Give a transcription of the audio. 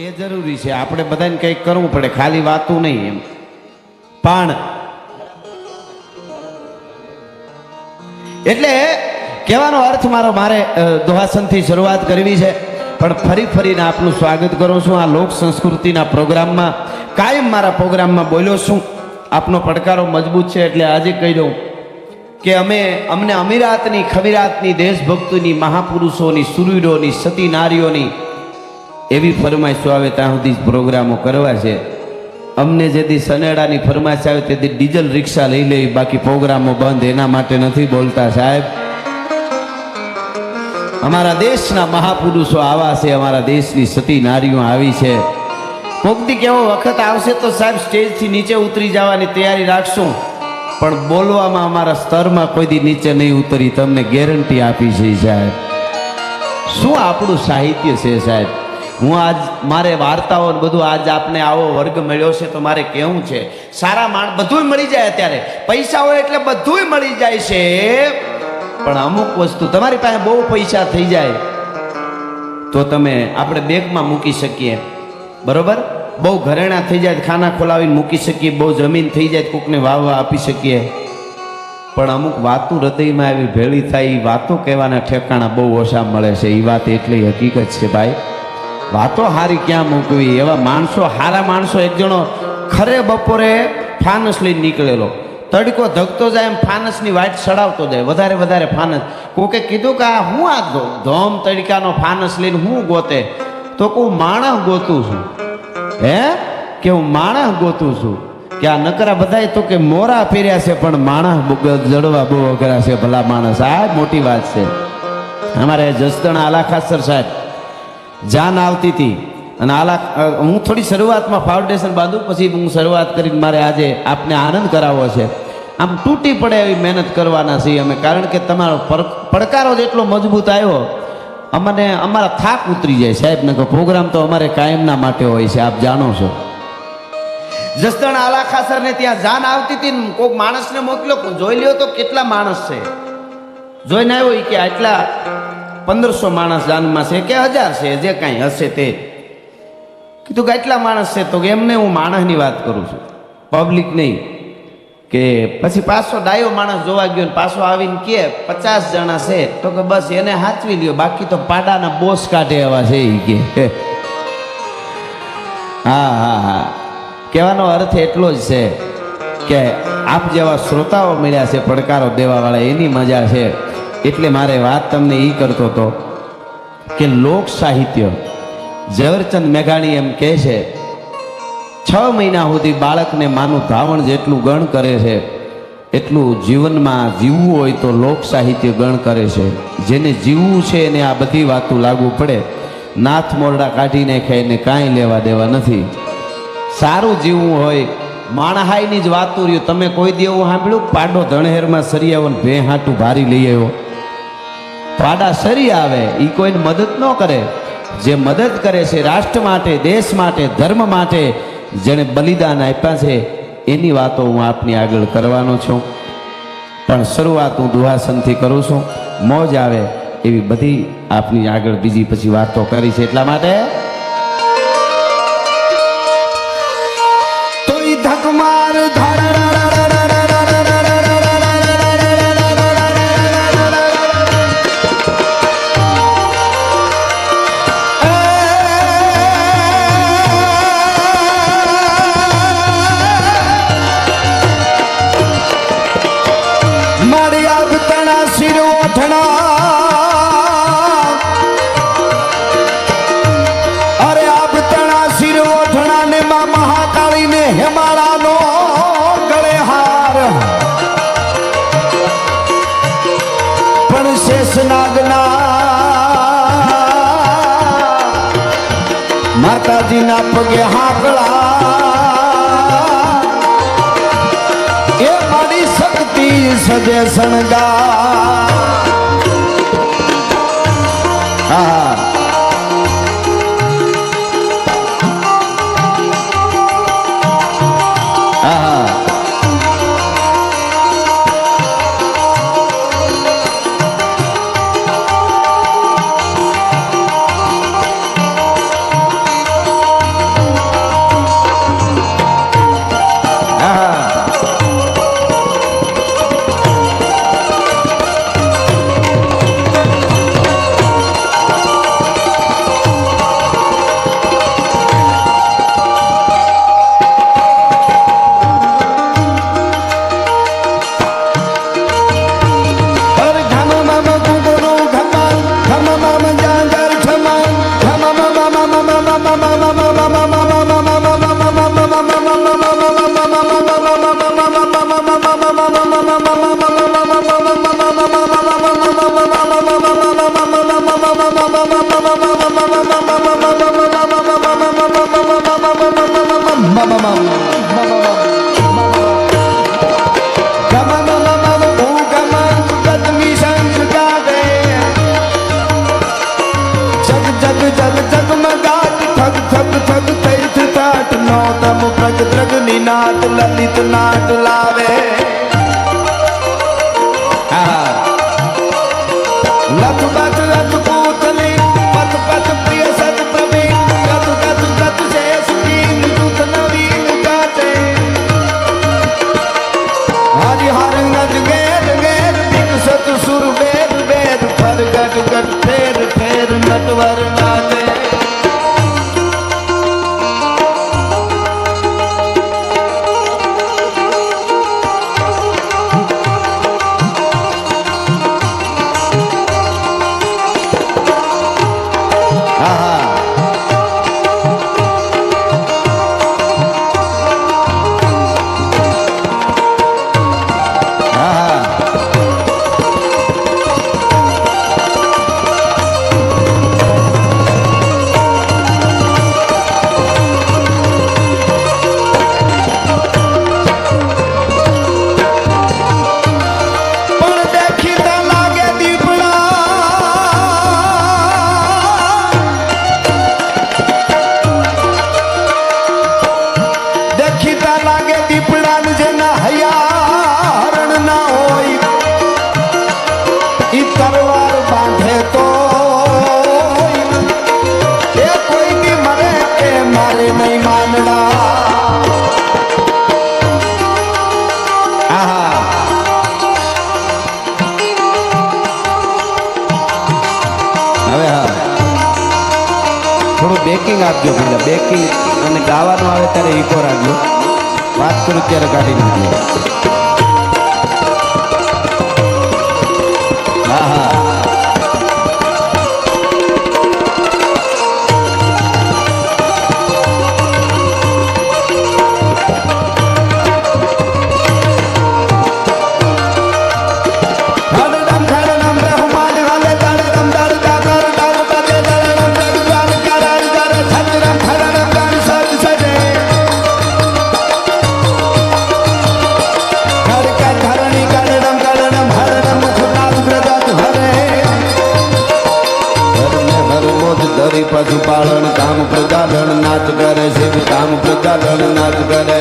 એ જરૂરી છે. આપણે બધાને કંઈક કરવું પડે. ખાલી વાતું નહીં એમ. પણ એટલે કહેવાનો અર્થ મારો, મારે દોહાસનથી શરૂઆત કરવી છે. પણ ફરી ફરીને આપનું સ્વાગત કરું છું આ લોક સંસ્કૃતિના પ્રોગ્રામમાં. કાયમ મારા પ્રોગ્રામમાં બોલ્યો છું. આપનો પડકારો મજબૂત છે એટલે આજે કહી દઉં કે અમે, અમને અમીરાતની ખવીરાતની દેશભક્તિની, મહાપુરુષોની સુરવીરોની સતી નારીઓની એવી ફરમાઈશો આવે ત્યાં સુધી પ્રોગ્રામો કરવા છે? અમને જેથી સનેડાની ફરમાઈશ આવે તેથી ડીઝલ રિક્ષા લઈ લેવી બાકી પ્રોગ્રામો બંધ. એના માટે નથી બોલતા સાહેબ. અમારા દેશના મહાપુરુષો આવા છે, અમારા દેશની સતી નારીઓ આવી છે. મુક્તિ કેવો વખત આવશે તો સાહેબ સ્ટેજથી નીચે ઉતરી જવાની તૈયારી રાખશું. પણ બોલવામાં અમારા સ્તરમાં કોઈ દી નીચે નહીં ઉતરી, તમને ગેરંટી આપી છે સાહેબ. શું આપણું સાહિત્ય છે સાહેબ? હું આજ મારે વાર્તાઓ બધું આજ આપને આવો વર્ગ મળ્યો છે તો મારે કેવું છે? સારા માણ બધુંય મળી જાય અત્યારે. પૈસા હોય એટલે બધુંય મળી જાય છે. પણ અમુક વસ્તુ, તમારી પાસે બહુ પૈસા થઈ જાય. તો તમે આપણે બેગમાં મૂકી શકીએ. બરોબર? બહુ ઘરેણા થઈ જાય, ખાના ખોલાવીને મૂકી શકીએ. બહુ જમીન થઈ જાય કોકને વાવવા આપી શકીએ. પણ અમુક વાતો હૃદયમાં એવી ભેળી થાય એ વાતો કહેવાના ઠેકાણા બહુ ઓછા મળે છે. એ વાત એટલી હકીકત છે, ભાઈ. વાતો હારી ક્યાં મૂકવી? એવા માણસો, હારા માણસો, એક જણો ખરે બપોરે ફાનસ લઈને નીકળેલો. તડકો ધકતો જાય એમ ફાનસની વાટ સડાવતો જાય, વધારે વધારે ફાનસ. કોકે કીધું કે આ હું આ ધોમ તડકાનો ફાનસ લઈને હું ગોતે? તો કહું માણસ ગોતું છું. હે? કે હું માણસ ગોતું છું? કે આ નકરા બધાય તો કે મોરા ફેર્યા છે, પણ માણસ જડવા બહુ અઘરા છે, ભલા માણસ. આ મોટી વાત છે. અમારે જસદણ આલા ખાસર સાહેબ જાન આવતી હતી. અને આલા હું થોડી શરૂઆતમાં ફાઉન્ડેશન બાંધું, પછી હું શરૂઆત કરીને મારે આજે આપને આનંદ કરાવવો છે. આમ તૂટી પડે એવી મહેનત કરવાના છીએ અમે, કારણ કે તમારો પડકારો જેટલો મજબૂત આવ્યો, અમને, અમારા થાક ઉતરી જાય. સાહેબ ને પ્રોગ્રામ તો અમારે કાયમના માટે હોય છે, આપ જાણો છો. જસદણ આલા ખાસરને ત્યાં જાન આવતી હતી કોઈક માણસને મોકલ્યો જોઈ લ્યો તો કેટલા માણસ છે. જોઈને આવ્યો કે આટલા પંદરસો માણસ જાનમાં છે કે હજાર છે, જે કાંઈ હશે તે. કીધું કે આટલા માણસ છે તો કે એમને હું માણસની વાત કરું છું. પબ્લિક નહીં. કે પછી પાછો ડાયો માણસ જોવા ગયો પાછો આવીને કે પચાસ જણા છે. તો કે બસ એને હાચવી લ્યો, બાકી તો પાડાના બોસ કાઢે એવા છે એ કે. હા હા હા. કહેવાનો અર્થ એટલો જ છે કે આપ જેવા શ્રોતાઓ મળ્યા છે, પડકારો દેવાવાળા, એની મજા છે. એટલે મારે વાત તમને એ કરતો હતો કે લોક સાહિત્ય ઝવેરચંદ મેઘાણી એમ કહે છે, છ મહિના સુધી બાળકને માનું ધાવણ જેટલું ગણ કરે છે, એટલું જીવનમાં જીવવું હોય તો લોક સાહિત્ય ગણ કરે છે. જેને જીવવું છે એને આ બધી વાતો લાગુ પડે. નાથ મોરડા કાઢી નાખે એને કાંઈ લેવા દેવા નથી. સારું જીવવું હોય, માણહાઈની જ વાતું રહ્યું. તમે કોઈ દેવું સાંભળ્યું? પાડો ધણહેરમાં સરિયાવન ભે હાટું ભારી લઈ આવ્યો. પાડા સરી આવે એ કોઈને મદદ ન કરે. જે મદદ કરે છે રાષ્ટ્ર માટે, દેશ માટે, ધર્મ માટે, જેણે બલિદાન આપ્યા છે, એની વાતો હું આપની આગળ કરવાનો છું. પણ શરૂઆત હું દુહાસનથી કરું છું. મોજ આવે એવી બધી આપની આગળ બીજી પછી વાતો કરી છે. એટલા માટે પગે હાકળા. એ મારી શક્તિ સજે શણગા નાટ લલિત નાટ લાવે બેકિંગ આપજો ભૂલે, બેકિંગ અને ગાવાનું આવે ત્યારે ઈકો રાખજો. વાત કરું ત્યારે કાઢી નાખજો. કરી પશુપાલન કામ પ્રજાધન નાચ કરે શિવ કામ પ્રજાધન નાચ કરે.